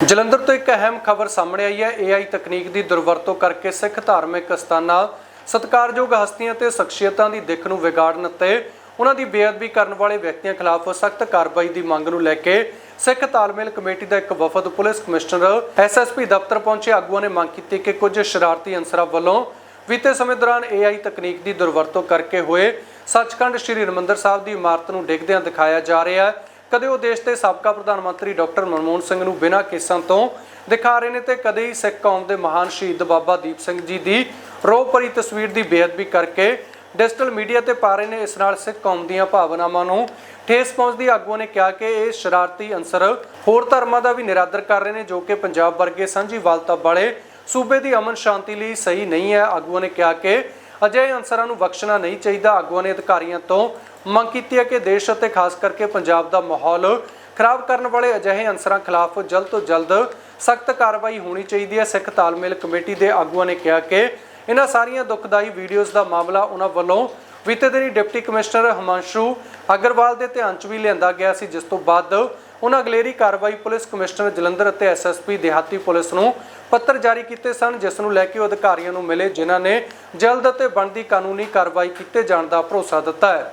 ਜਲੰਧਰ ਤੋਂ ਇੱਕ ਅਹਿਮ ਖਬਰ ਸਾਹਮਣੇ ਆਈ ਹੈ। AI ਤਕਨੀਕ ਦੀ ਦੁਰਵਰਤੋਂ ਕਰਕੇ ਸਿੱਖ ਧਾਰਮਿਕ ਸਥਾਨਾਂ ਸਤਿਕਾਰਯੋਗ ਹਸਤੀਆਂ ਤੇ ਸ਼ਖਸੀਅਤਾਂ ਦੀ ਦਿੱਖ ਨੂੰ ਵਿਗਾੜਨ ਅਤੇ ਉਹਨਾਂ ਦੀ ਬੇਅਦਬੀ ਕਰਨ ਵਾਲੇ ਵਿਅਕਤੀਆਂ ਖਿਲਾਫ ਸਖਤ ਕਾਰਵਾਈ ਦੀ ਮੰਗ ਨੂੰ ਲੈ ਕੇ ਸਿੱਖ ਤਾਲਮੇਲ ਕਮੇਟੀ ਦਾ ਇੱਕ ਵਫਦ ਪੁਲਿਸ ਕਮਿਸ਼ਨਰ ਐਸਐਸਪੀ ਦਫ਼ਤਰ ਪਹੁੰਚੇ। ਆਗੂਆਂ ਨੇ ਮੰਗ ਕੀਤੀ ਕਿ ਕੁਝ ਸ਼ਰਾਰਤੀ ਅਨਸਰਾਂ ਵੱਲੋਂ ਬੀਤੇ ਸਮੇਂ ਦੌਰਾਨ AI ਤਕਨੀਕ ਦੀ ਦੁਰਵਰਤੋਂ ਕਰਕੇ ਹੋਏ ਸੱਚਖੰਡ ਸ੍ਰੀ ਹਰਿਮੰਦਰ ਸਾਹਿਬ ਦੀ ਇਮਾਰਤ ਨੂੰ ਡਿੱਗਦਿਆਂ ਦਿਖਾਇਆ ਜਾ ਰਿਹਾ ਹੈ। ਕਦੇ ਉਹ ਦੇਸ਼ ਦੇ ਸਾਬਕਾ ਪ੍ਰਧਾਨ ਮੰਤਰੀ ਡਾਕਟਰ ਮਨਮੋਹਨ ਸਿੰਘ ਨੂੰ ਬਿਨਾਂ ਕੇਸਾਂ ਤੋਂ ਦਿਖਾ ਰਹੇ ਨੇ ਤੇ ਕਦੇ ਹੀ ਸਿੱਖ ਕੌਮ ਦੇ ਮਹਾਨ ਸ਼ਹੀਦ ਬਾਬਾ ਦੀਪ ਸਿੰਘ ਜੀ ਦੀ ਰੋਹ ਭਰੀ ਤਸਵੀਰ ਦੀ ਬੇਅਦਬੀ ਕਰਕੇ ਡਿਜੀਟਲ ਮੀਡੀਆ ਤੇ ਪਾ ਰਹੇ ਨੇ। ਇਸ ਨਾਲ ਸਿੱਖ ਕੌਮ ਦੀਆਂ ਭਾਵਨਾਵਾਂ ਨੂੰ ਠੇਸ ਪਹੁੰਚਦੀ ਆਗੂਆਂ ਨੇ ਕਿਹਾ ਕਿ ਇਹ ਸ਼ਰਾਰਤੀ ਅੰਸਰ ਹੋਰ ਧਰਮਾਂ ਦਾ ਵੀ ਨਿਰਾਦਰ ਕਰ ਰਹੇ ਨੇ, ਜੋ ਕਿ ਪੰਜਾਬ ਵਰਗੇ ਸਾਂਝੀ ਵਾਲਤਾ ਵਾਲੇ ਸੂਬੇ ਦੀ ਅਮਨ ਸ਼ਾਂਤੀ ਲਈ ਸਹੀ ਨਹੀਂ ਹੈ। ਆਗੂਆਂ ਨੇ ਕਿਹਾ ਕਿ ਅਜਿਹੇ ਅੰਸਰਾਂ ਨੂੰ ਬਖਸ਼ਣਾ ਨਹੀਂ ਚਾਹੀਦਾ। ਆਗੂਆਂ ਨੇ ਅਧਿਕਾਰੀਆਂ ਤੋਂ ਮੰਗ ਕੀਤੀ ਹੈ ਕਿ ਦੇਸ਼ ਅਤੇ ਖਾਸ ਕਰਕੇ ਪੰਜਾਬ ਦਾ ਮਾਹੌਲ ਖਰਾਬ ਕਰਨ ਵਾਲੇ ਅਜਿਹੇ ਅੰਸਰਾਂ ਖਿਲਾਫ ਜਲਦ ਤੋਂ ਜਲਦ ਸਖਤ ਕਾਰਵਾਈ ਹੋਣੀ ਚਾਹੀਦੀ ਹੈ। ਸਿੱਖ ਤਾਲਮੇਲ ਕਮੇਟੀ ਦੇ ਆਗੂਆਂ ਨੇ ਕਿਹਾ ਕਿ ਇਹਨਾਂ ਸਾਰੀਆਂ ਦੁਖਦਾਈ ਵੀਡੀਓਜ਼ ਦਾ ਮਾਮਲਾ ਉਹਨਾਂ ਵੱਲੋਂ ਬੀਤੇ ਦਿਨੀ ਡਿਪਟੀ ਕਮਿਸ਼ਨਰ ਹਿਮਾਂਸ਼ੂ ਅਗਰਵਾਲ ਦੇ ਧਿਆਨ 'ਚ ਵੀ ਲਿਆਂਦਾ ਗਿਆ ਸੀ, ਜਿਸ ਤੋਂ ਬਾਅਦ ਉਹਨਾਂ ਅਗਲੇਰੀ ਕਾਰਵਾਈ ਪੁਲਿਸ ਕਮਿਸ਼ਨਰ ਜਲੰਧਰ ਅਤੇ ਐਸਐਸਪੀ ਦਿਹਾਤੀ ਪੁਲਿਸ ਨੂੰ ਪੱਤਰ ਜਾਰੀ ਕੀਤੇ ਸਨ, ਜਿਸ ਨੂੰ ਲੈ ਕੇ ਉਹ ਅਧਿਕਾਰੀਆਂ ਨੂੰ ਮਿਲੇ, ਜਿਨ੍ਹਾਂ ਨੇ ਜਲਦ ਅਤੇ ਬਣਦੀ ਕਾਨੂੰਨੀ ਕਾਰਵਾਈ ਕੀਤੇ ਜਾਣ ਦਾ ਭਰੋਸਾ ਦਿੱਤਾ ਹੈ।